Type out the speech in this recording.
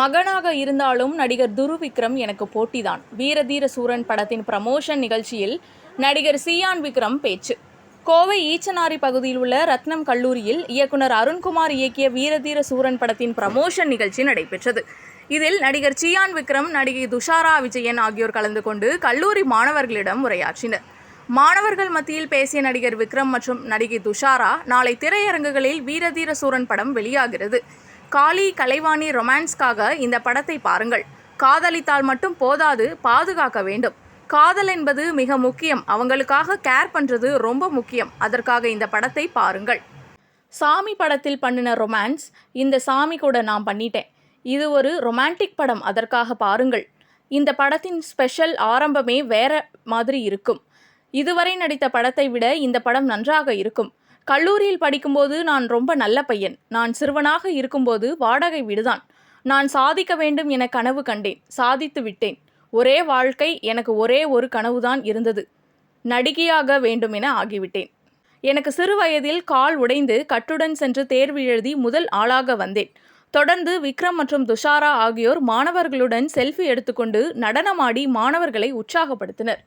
மகனாக இருந்தாலும் நடிகர் துரு விக்ரம் எனக்கு போட்டிதான். வீரதீர சூரன் படத்தின் ப்ரமோஷன் நிகழ்ச்சியில் நடிகர் சியான் விக்ரம் பேச்சு. கோவை ஈச்சனாரி பகுதியில் உள்ள ரத்னம் கல்லூரியில் இயக்குனர் அருண்குமார் இயக்கிய வீரதீர சூரன் படத்தின் ப்ரமோஷன் நிகழ்ச்சி நடைபெற்றது. இதில் நடிகர் சியான் விக்ரம் நடிகை துஷாரா விஜயன் ஆகியோர் கலந்து கொண்டு கல்லூரி மாணவர்களிடம் உரையாற்றினர். மாணவர்கள் மத்தியில் பேசிய நடிகர் விக்ரம் மற்றும் நடிகை துஷாரா நாளை திரையரங்குகளில் வீரதீர சூரன் படம் வெளியாகிறது. காளி கலைவாணி ரொமான்ஸ்க்காக இந்த படத்தை பாருங்கள். காதலித்தால் மட்டும் போதாது பாதுகாக்க வேண்டும். காதல் என்பது மிக முக்கியம். அவங்களுக்காக கேர் பண்ணுறது ரொம்ப முக்கியம். அதற்காக இந்த படத்தை பாருங்கள். சாமி படத்தில் பண்ணின ரொமான்ஸ் இந்த சாமி கூட நான் பண்ணிட்டேன். இது ஒரு ரொமான்டிக் படம். அதற்காக பாருங்கள். இந்த படத்தின் ஸ்பெஷல் ஆரம்பமே வேற மாதிரி இருக்கும். இதுவரை நடித்த படத்தை விட இந்த படம் நன்றாக இருக்கும். கல்லூரியில் படிக்கும்போது நான் ரொம்ப நல்ல பையன். நான் சிறுவனாக இருக்கும்போது வாடகை வீடுதான். நான் சாதிக்க வேண்டும் என கனவு கண்டேன். சாதித்து விட்டேன். ஒரே வாழ்க்கை எனக்கு ஒரே ஒரு கனவுதான் இருந்தது. நடிகையாக வேண்டும் என ஆகிவிட்டேன். எனக்கு சிறு வயதில் கால் உடைந்து கட்டுடன் சென்று தேர்வு எழுதி முதல் ஆளாக வந்தேன். தொடர்ந்து விக்ரம் மற்றும் துஷாரா ஆகியோர் மாணவர்களுடன் செல்ஃபி எடுத்துக்கொண்டு நடனமாடி மாணவர்களை உற்சாகப்படுத்தினர்.